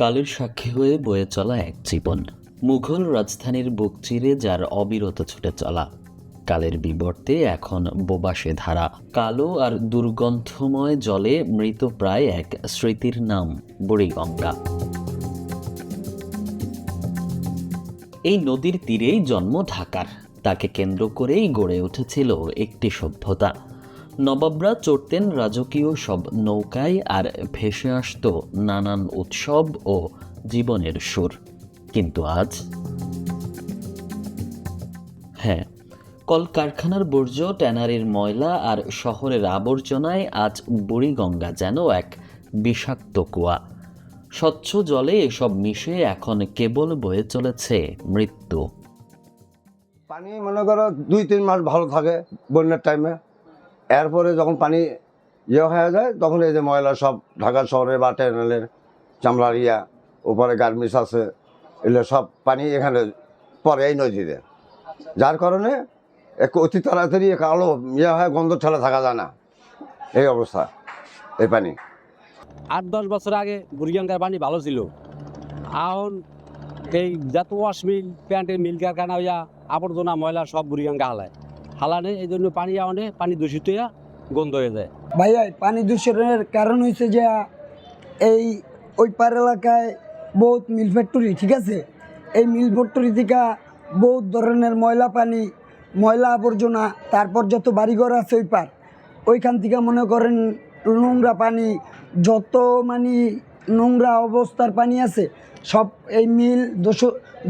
কালের সাক্ষী হয়ে বয়ে চলা এক জীবন, মুঘল রাজধানীর বুক চিরে যার অবিরত ছুটে চলা। কালের বিবর্তে এখন বোবাসে ধারা, কালো আর দুর্গন্ধময় জলে মৃত প্রায় এক স্মৃতির নাম, বুড়িগঙ্গা। এই নদীর তীরেই জন্ম ঢাকার, তাকে কেন্দ্র করেই গড়ে উঠেছিল একটি সভ্যতা। নবাবরা চড়তেন রাজকীয় সব নৌকায় আর ভেসে আসত নানান উৎসব ও জীবনের সুর। কিন্তু আজ? হ্যাঁ কলকারখানার বর্জ্য, ট্যানারির ময়লা আর শহরের আবর্জনায় আজ বুড়িগঙ্গা যেন এক বিষাক্ত কুয়া। স্বচ্ছ জলে এসব মিশে এখন কেবল বয়ে চলেছে মৃত্যু। পানি মনে করো দুই তিন মাস ভালো থাকে বন্যার টাইমে এরপরে যখন পানি ইয়ে হয়ে যায়, তখন এই যে ময়লা সব ঢাকা শহরে বা টার্মিনালের চামড়ার ইয়া উপরে গার্মেন্টস আছে, এগুলো সব পানি এখানে পরে এই নদীতে। যার কারণে এক অতি তাড়াতাড়ি এক আলো ইয়ে হয়, গন্ধ ঠেলা থাকা যায় না। এই অবস্থা, এই পানি। আট দশ বছর আগে বুড়িগঙ্গার পানি ভালো ছিল। এখন এই যত ওয়াশ মিল প্যান্টের মিল কারখানা হইয়া আবর্জনা, ময়লা সব বুড়িগঙ্গা হালায়। হালানে এই জন্য পানি আনে, পানি দূষিত হইয়া গন্ধ হয়ে যায়। ভাইয়া পানি দূষণের কারণ হয়েছে যে, এই ওই পার এলাকায় বহুত মিল ফ্যাক্টরি, ঠিক আছে? এই মিল ফ্যাক্টরি থেকে বহুত ধরনের ময়লা পানি, ময়লা আবর্জনা, তারপর যত বাড়িঘর আছে ওই পার ওইখান থেকে মনে করেন নোংরা পানি, যত মানে নোংরা অবস্থার পানি আছে, সব এই মিল দোষ,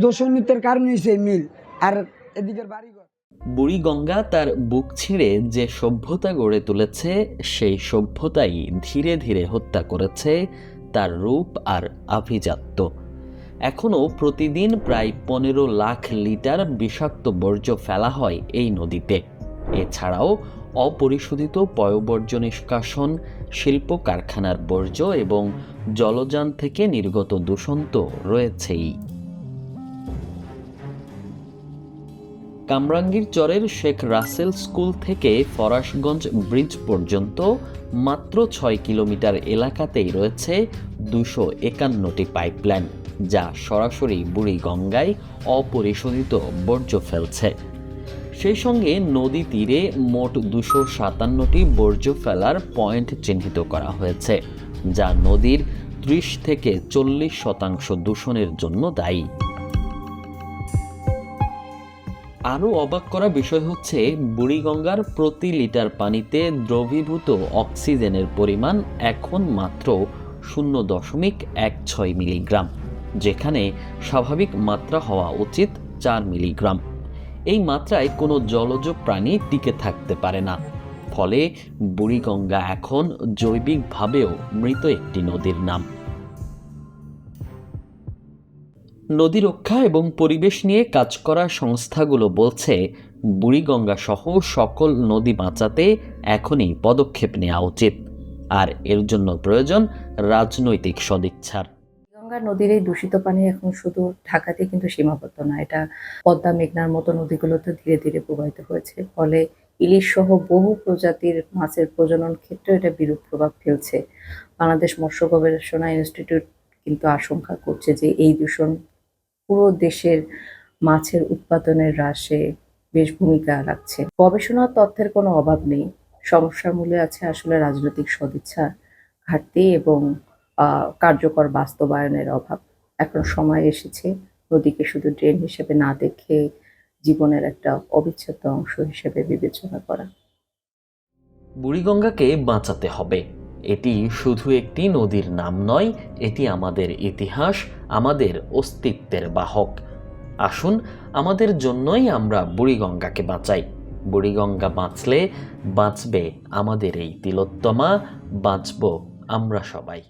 দূষণিতের কারণ হয়েছে এই মিল। আর এদিকের বাড়িঘর। বুড়িগঙ্গা তার বুক ছিঁড়ে যে সভ্যতা গড়ে তুলেছে, সেই সভ্যতাই ধীরে ধীরে হত্যা করেছে তার রূপ আর আভিজাত্য। এখনও প্রতিদিন প্রায় পনেরো লাখ লিটার বিষাক্ত বর্জ্য ফেলা হয় এই নদীতে। এছাড়াও অপরিশোধিত পয়বর্জ্য নিষ্কাশন, শিল্প কারখানার বর্জ্য এবং জলযান থেকে নির্গত দূষণ তো রয়েছেই। কামরাঙ্গীর চরের শেখ রাসেল স্কুল থেকে ফরাসগঞ্জ ব্রিজ পর্যন্ত মাত্র ছয় কিলোমিটার এলাকাতেই রয়েছে দুশো একান্নটি পাইপলাইন, যা সরাসরি বুড়িগঙ্গায় অপরিশোধিত বর্জ্য ফেলছে। সেই সঙ্গে নদী তীরে মোট দুশো সাতান্নটি বর্জ্য ফেলার পয়েন্ট চিহ্নিত করা হয়েছে, যা নদীর ত্রিশ থেকে চল্লিশ শতাংশ দূষণের জন্য দায়ী। আরও অবাক করা বিষয় হচ্ছে, বুড়িগঙ্গার প্রতি লিটার পানিতে দ্রবীভূত অক্সিজেনের পরিমাণ এখন মাত্র শূন্য দশমিক এক ছয় মিলিগ্রাম, যেখানে স্বাভাবিক মাত্রা হওয়া উচিত চার মিলিগ্রাম। এই মাত্রায় কোনো জলজ প্রাণী টিকে থাকতে পারে না। ফলে বুড়িগঙ্গা এখন জৈবিকভাবেও মৃত একটি নদীর নাম। নদী রক্ষা এবং পরিবেশ নিয়ে কাজ করা সংস্থাগুলো বলছে বুড়িগঙ্গা সহ সকল নদী বাঁচাতে এখনই পদক্ষেপ নেওয়া উচিত। আর এর জন্য প্রয়োজন রাজনৈতিক সদিচ্ছার। গঙ্গা নদীর এই দূষিত পানি এখন শুধু ঢাকাতে কিন্তু সীমাবদ্ধ না এটা পদ্মা মেঘনার মতো নদীগুলোতে ধীরে ধীরে প্রবাহিত হয়েছে। ফলে ইলিশ সহ বহু প্রজাতির মাছের প্রজনন ক্ষেত্রে এটা বিরূপ প্রভাব ফেলছে। বাংলাদেশ মৎস্য গবেষণা ইনস্টিটিউট কিন্তু আশঙ্কা করছে যে এই দূষণ পুরো দেশের মাছের উৎপাদনের হ্রাসে বেশ ভূমিকা রাখছে। গবেষণা তথ্যের কোনো অভাব নেই। সমস্যার মূলে আছে আসলে রাজনৈতিক সদিচ্ছা ঘাটতি এবং কার্যকর বাস্তবায়নের অভাব। এখন সময় এসেছে নদীকে শুধু ড্রেন হিসেবে না দেখে জীবনের একটা অবিচ্ছেদ্য অংশ হিসেবে বিবেচনা করা। বুড়িগঙ্গাকে বাঁচাতে হবে। এটি শুধু একটি নদীর নাম নয়, এটি আমাদের ইতিহাস, আমাদের অস্তিত্বের বাহক। আসুন, আমাদের জন্যই আমরা বুড়িগঙ্গাকে বাঁচাই। বুড়িগঙ্গা বাঁচলে বাঁচবে আমাদের এই তিলোত্তমা, বাঁচব আমরা সবাই।